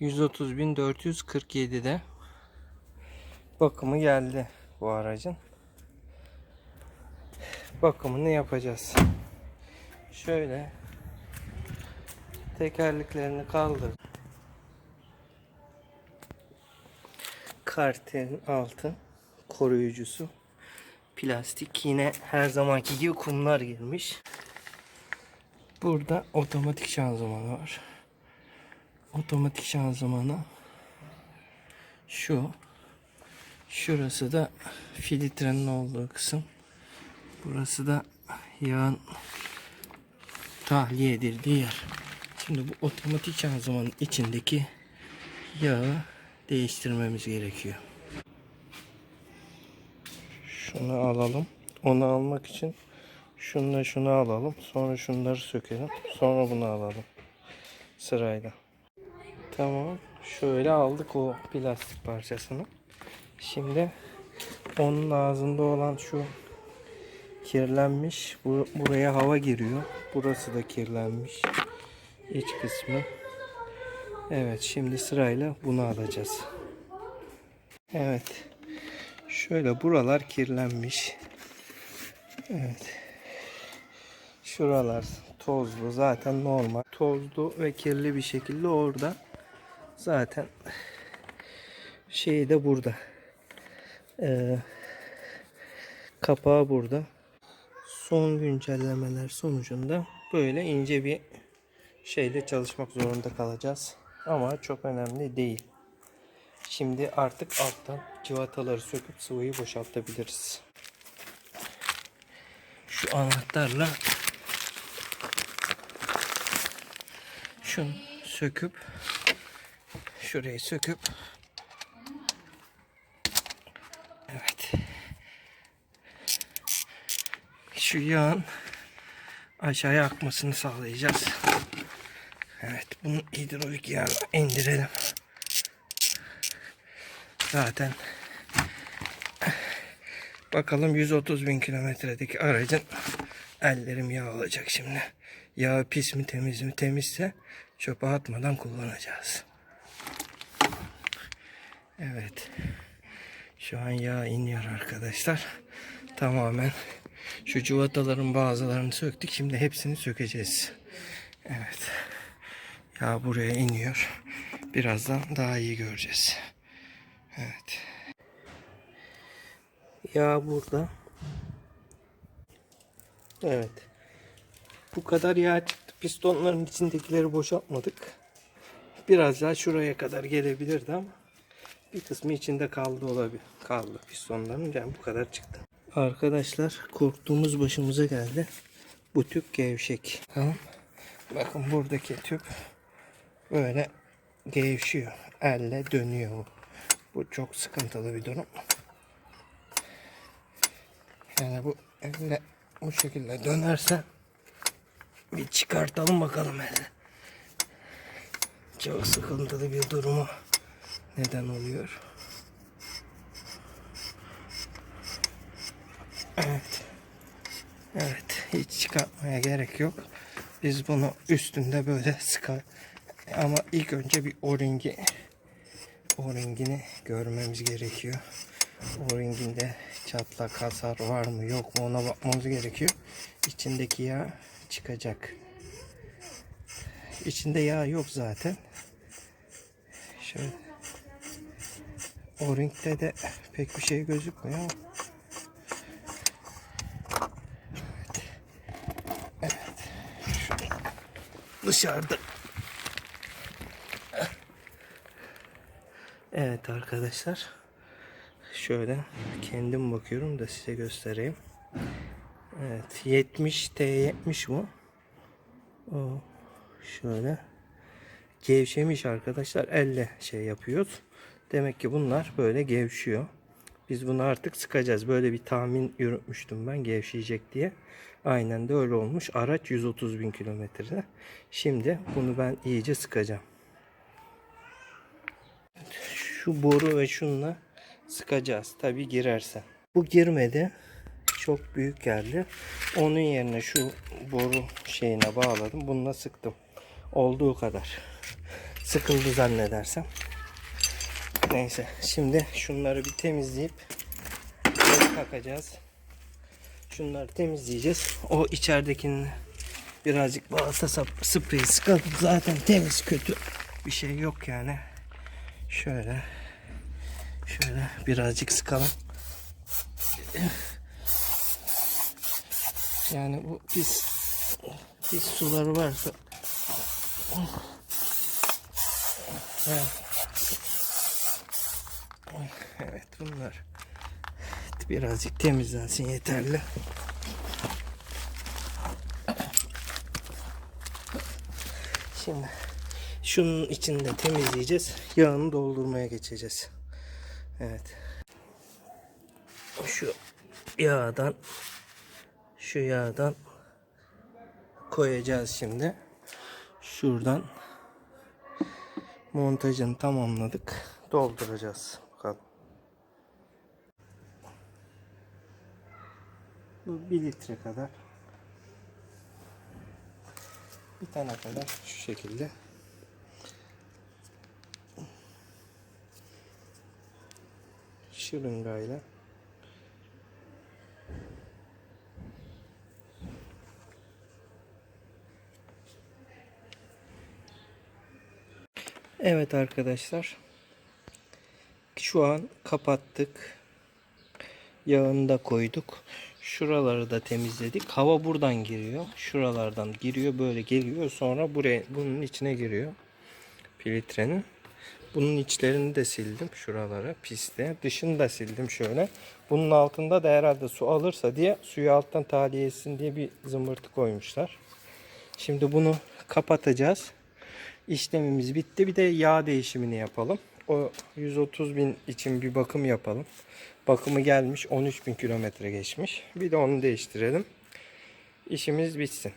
130.447'de bakımı geldi bu aracın. Bakımını yapacağız. Şöyle tekerleklerini kaldır. Kartelin altı koruyucusu. Plastik yine her zamanki gibi kumlar girmiş. Burada otomatik şanzımanı var. Otomatik şanzımanı şu. Şurası da filtrenin olduğu kısım. Burası da yağın tahliye edildiği yer. Şimdi bu otomatik şanzımanın içindeki yağı değiştirmemiz gerekiyor. Şunu alalım. Onu almak için şunla şunu alalım. Sonra şunları sökelim. Sonra bunu alalım. Sırayla. Tamam. Şöyle aldık o plastik parçasını. Şimdi onun ağzında olan şu kirlenmiş. Bu, buraya hava giriyor. Burası da kirlenmiş. İç kısmı. Evet şimdi sırayla bunu alacağız. Evet. Şöyle buralar kirlenmiş. Evet. Şuralar tozlu zaten normal. Tozlu ve kirli bir şekilde orada. Zaten şeyi de burada. Ee, kapağı burada. Son güncellemeler sonucunda böyle ince bir şeyle çalışmak zorunda kalacağız. Ama çok önemli değil. Şimdi artık alttan civataları söküp sıvıyı boşaltabiliriz. Şu anahtarla şunu söküp şurayı söküp evet şu yağın aşağıya akmasını sağlayacağız. Evet bunu hidrolik yağına indirelim. Zaten bakalım 130 bin kilometredeki aracın ellerim yağ olacak şimdi. Yağ pis mi temiz mi temizse çöpe atmadan kullanacağız. Evet. Şu an yağ iniyor arkadaşlar. Tamamen şu cıvataların bazılarını söktük. Şimdi hepsini sökeceğiz. Evet. Yağ buraya iniyor. Birazdan daha iyi göreceğiz. Evet. Yağ burada. Evet. Bu kadar yağ çıktı. Pistonların içindekileri boşaltmadık. Biraz daha şuraya kadar gelebilirdi ama bir kısmı içinde kaldı olabilir. Kaldı pistonların. Yani bu kadar çıktı. Arkadaşlar korktuğumuz başımıza geldi. Bu tüp gevşek. Tamam. Bakın buradaki tüp böyle gevşiyor. Elle dönüyor bu. Çok sıkıntılı bir durum. Yani bu elle bu şekilde dönerse bir çıkartalım bakalım elle. Çok sıkıntılı bir durumu neden oluyor. Evet. Evet. Hiç çıkartmaya gerek yok. Biz bunu üstünde böyle sıkar. Ama ilk önce bir o-ringi o-ringini görmemiz gerekiyor. O-ringinde çatlak hasar var mı yok mu ona bakmamız gerekiyor. İçindeki yağ çıkacak. İçinde yağ yok zaten. Şöyle o-ringde de pek bir şey gözükmüyor ama dışarıda. Evet arkadaşlar. Şöyle kendim bakıyorum da size göstereyim. Evet 70 T70 bu. O şöyle gevşemiş arkadaşlar. Elle şey yapıyoruz. Demek ki bunlar böyle gevşiyor. Biz bunu artık sıkacağız. Böyle bir tahmin yürütmüştüm ben gevşeyecek diye. Aynen de öyle olmuş. Araç 130 bin kilometrede. Şimdi bunu ben iyice sıkacağım. Şu boru ve şunla sıkacağız. Tabi girerse. Bu girmedi. Çok büyük geldi. Onun yerine şu boru şeyine bağladım. Bununla sıktım. Olduğu kadar. sıkıldı zannedersem. Neyse şimdi şunları bir temizleyip takacağız. Şunları temizleyeceğiz. O içeridekinin birazcık balata spreyi sıkalım. Zaten temiz kötü bir şey yok yani. Şöyle şöyle birazcık sıkalım. Yani bu pis pis suları varsa Evet. Evet bunlar birazcık temizlensin yeterli. Şimdi şunun içinde temizleyeceğiz. Yağını doldurmaya geçeceğiz. Evet. Şu yağdan şu yağdan koyacağız şimdi. Şuradan montajını tamamladık. Dolduracağız. Bu 1 litre kadar. Bir tane kadar şu şekilde. Şırıngayla. Evet arkadaşlar. Şu an kapattık. Yağını da koyduk. Şuraları da temizledik. Hava buradan giriyor. Şuralardan giriyor böyle geliyor. Sonra buraya bunun içine giriyor. Filtrenin. Bunun içlerini de sildim şuraları piste. Dışını da sildim şöyle. Bunun altında da herhalde su alırsa diye suyu alttan tahliye etsin diye bir zımbırtı koymuşlar. Şimdi bunu kapatacağız. İşlemimiz bitti. Bir de yağ değişimini yapalım. O 130 bin için bir bakım yapalım. Bakımı gelmiş 13 bin kilometre geçmiş. Bir de onu değiştirelim. İşimiz bitsin.